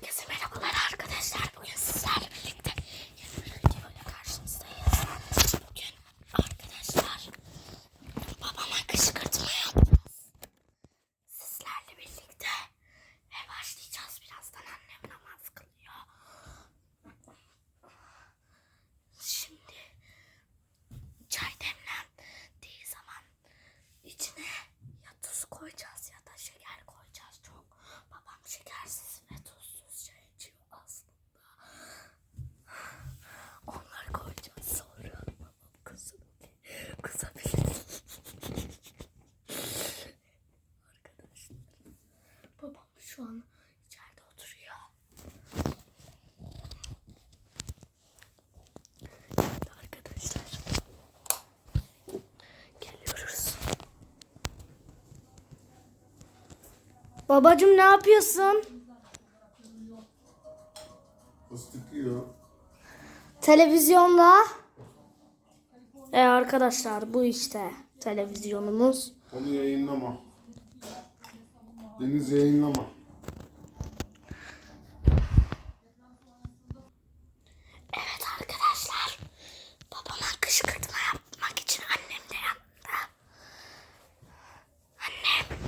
que se me la Babacım ne yapıyorsun? Fıstık yiyor. Televizyonda. E arkadaşlar bu işte televizyonumuz. Onu yayınlama. Deniz yayınlama. Evet arkadaşlar. Babama kışkırtma yapmak için annem de yanında. Annem.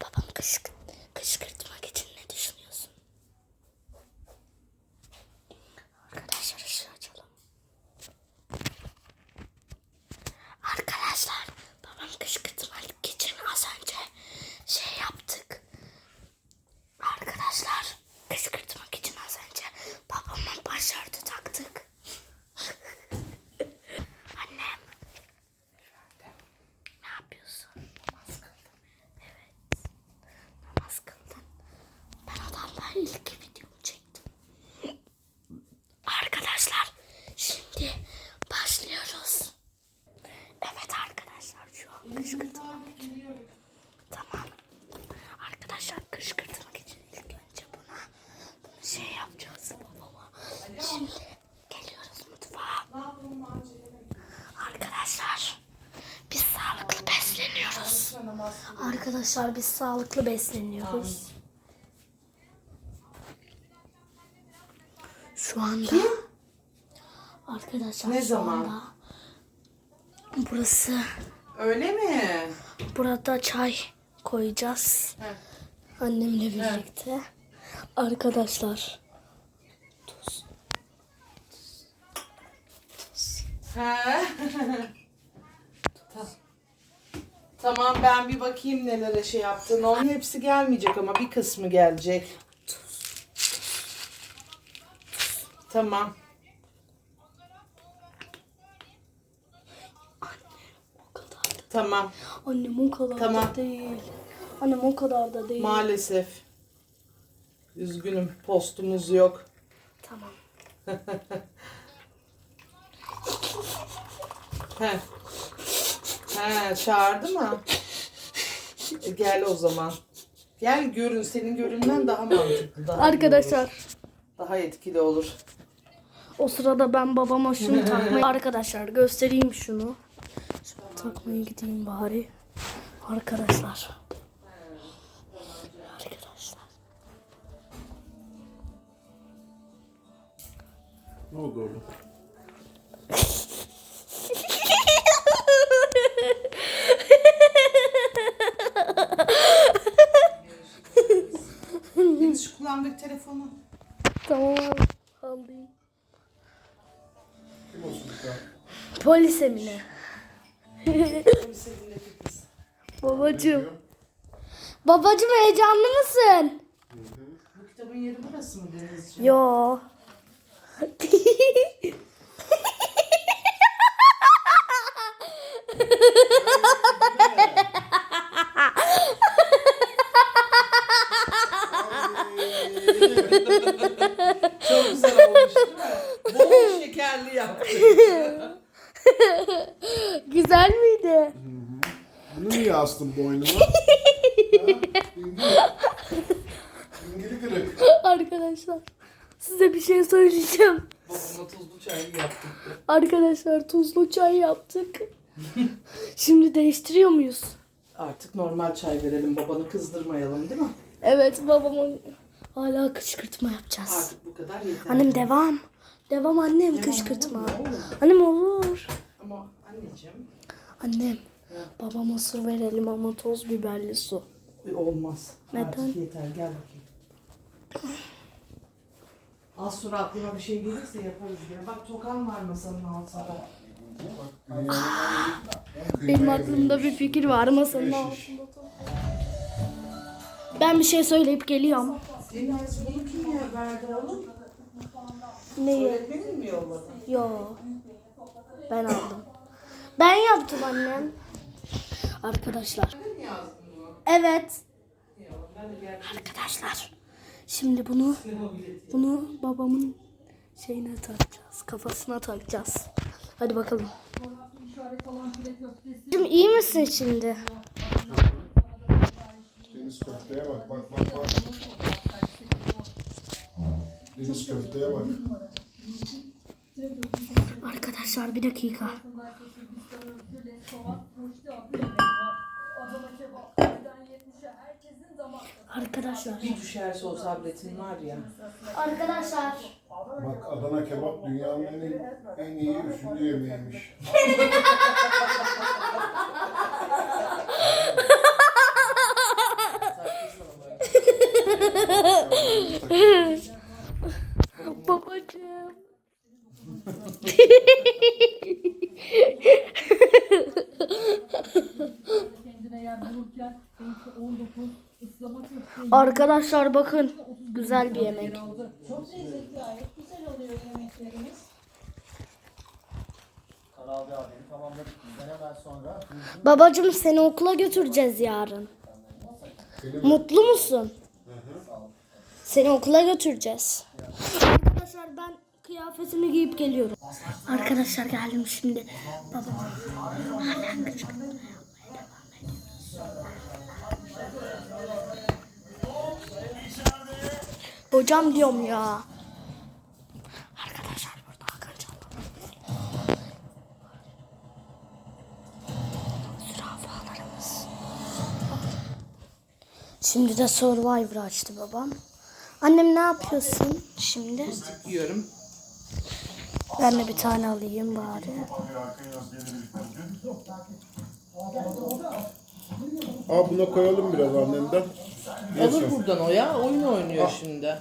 Babam kışk kışkırtmak için ne düşünüyorsun? Arkadaşlar ışığı açalım. Arkadaşlar babam kışkırtmak için az önce şey yaptık. Arkadaşlar kışkırtmak için az önce babama başörtü taktık. Annem. Ne yapıyorsun? Namaz kıldım. Evet. Namaz kıldın. Ben odamda ilk videomu çektim. Arkadaşlar şimdi başlıyoruz. Evet arkadaşlar şu an kışkırtmak için. Tamam. Arkadaşlar kışkırtmak için ilk önce buna bunu şey yapacağız babama. Şimdi geliyoruz mutfağa. Arkadaşlar biz sağlıklı besleniyoruz. Arkadaşlar biz sağlıklı besleniyoruz. Şu anda arkadaşlar Ne şu zaman? anda burası Öyle mi? burada çay koyacağız. Heh. Annemle birlikte. Arkadaşlar He. Ta- tamam ben bir bakayım nelere şey yaptın. Onun hepsi gelmeyecek ama bir kısmı gelecek. Tamam. Tamam. Annem o kadar Tamam. da değil. Annem o kadar da değil. Maalesef. Üzgünüm. Postumuz yok. tamam. He. He, çağırdı mı? E, gel o zaman. Gel görün. Senin görünmen daha mantıklı. Daha iyi Arkadaşlar olur. Daha etkili olur. O sırada ben babama şunu takmayı... Arkadaşlar göstereyim şunu. Şunu takmaya gideyim bari. Arkadaşlar. Arkadaşlar. Ne oldu oğlum? Şu kulağımdaki telefonu. tamam abi. Polis Emine. Polis evindeki kız. Babacım. Babacım heyecanlı mısın? Bu kitabın yeri burası mı Denizciğim? Yo. Çok güzel olmuş değil mi? Bol şekerli yaptık. Güzel miydi? Bunu niye astın boynuma? İngili kırık. Arkadaşlar size bir şey söyleyeceğim. Babama tuzlu çay yaptık. Arkadaşlar tuzlu çay yaptık. Şimdi değiştiriyor muyuz? Artık normal çay verelim. Babanı kızdırmayalım değil mi? Evet babamın Hala kışkırtma yapacağız. Artık bu kadar yeter. Annem devam. Devam annem kışkırtma. Annem olur. Ama anneciğim Annem. Babama su verelim ama toz biberli su. e, olmaz. Neden? Artık yeter gel bakayım. Az sonra aklıma bir şey gelirse yaparız gene. Bak tokan var masanın altında. Benim aklımda bir fikir var masanın altında. Ben bir şey söyleyip geliyorum. Senin bunu kim verdi oğlum? Neyi? Öğretmenin mi yolladı? Yo. Ben aldım. Ben yaptım annem. Arkadaşlar. Evet. Arkadaşlar. Şimdi bunu bunu babamın şeyine takacağız. Kafasına takacağız. Hadi bakalım. Şimdi iyi misin şimdi? Deniz köfteye bak bak bak bak. Deniz köfteye bak. Arkadaşlar bir dakika. Arkadaşlar. bir düşerse o tabletin var ya. Arkadaşlar. Bak Adana kebap dünyanın en, en iyi üçüncü yemeğiymiş. Babacığım. Arkadaşlar bakın güzel bir yemek. Kanal B haberi tamamladık. Bizden hemen sonra Babacığım seni okula götüreceğiz yarın. Mutlu musun? Seni okula götüreceğiz. Arkadaşlar ben kıyafetimi giyip geliyorum. Arkadaşlar geldim şimdi. Babam. Devam ediyor. Hocam diyorum ya. Arkadaşlar burada Hakan Canlı. Zürafalarımız. Şimdi de Survivor açtı babam. Annem ne yapıyorsun şimdi? Yiyorum. Ben de bir tane alayım bari. Aa buna koyalım biraz annemden. Alır buradan o ya. Oyun oynuyor şimdi.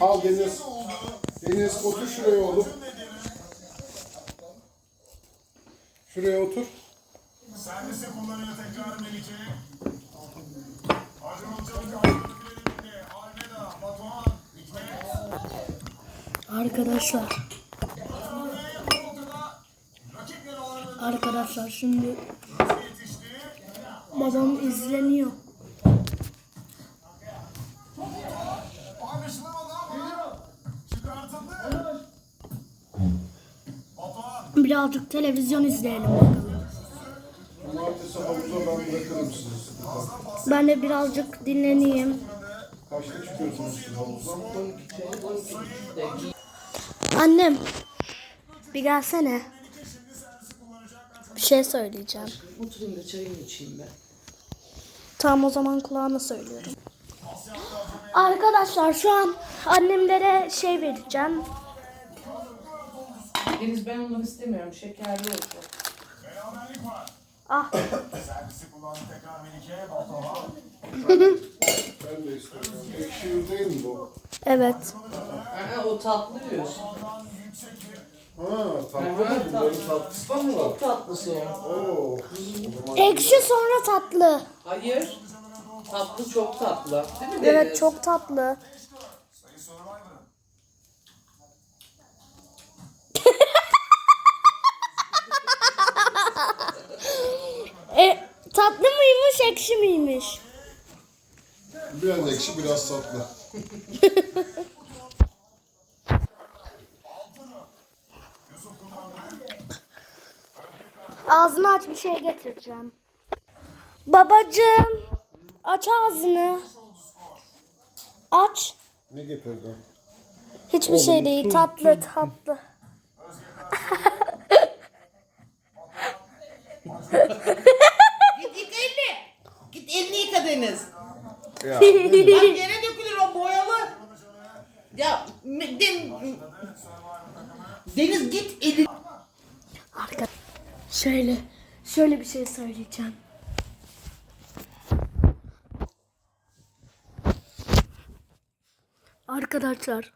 Al Deniz. Deniz otur şuraya oğlum. Şuraya otur. Servise kullanıyor tekrar Melike. Acun Ilıcalı Arkadaşlar. Arkadaşlar şimdi babam izleniyor. Birazcık televizyon izleyelim bakalım. Ben de birazcık dinleneyim. Kaçta çıkıyorsunuz siz havuzdan? Annem bir gelsene. Bir şey söyleyeceğim. Oturayım da çayımı içeyim ben. Tamam o zaman kulağına söylüyorum. Arkadaşlar şu an annemlere şey vereceğim. Deniz ben ondan istemiyorum. Şekerli olsun. Ah Servisi kullandı tekrar Melike. Batuhan. Ben de istiyorum. Ekşi mi bu? evet. Aa, o tatlı yiyorsun. Ha tatlı mı? Bunların tatlısı da mı var? Çok tatlısı o. Oo. Ekşi sonra tatlı. Hayır. Tatlı çok tatlı. Değil mi Evet çok tatlı. E, tatlı mıymış ekşi miymiş? Biraz ekşi biraz tatlı. Ağzını aç bir şey getireceğim. Babacığım aç ağzını. Aç. Ne getirdin? Hiçbir şey değil tatlı tatlı. Şey söyleyeceğim. Arkadaşlar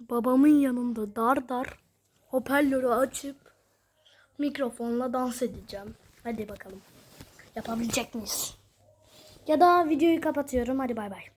babamın yanında dar dar hoparlörü açıp mikrofonla dans edeceğim. Hadi bakalım. Yapabilecek miyiz? Ya da videoyu kapatıyorum. Hadi bay bay.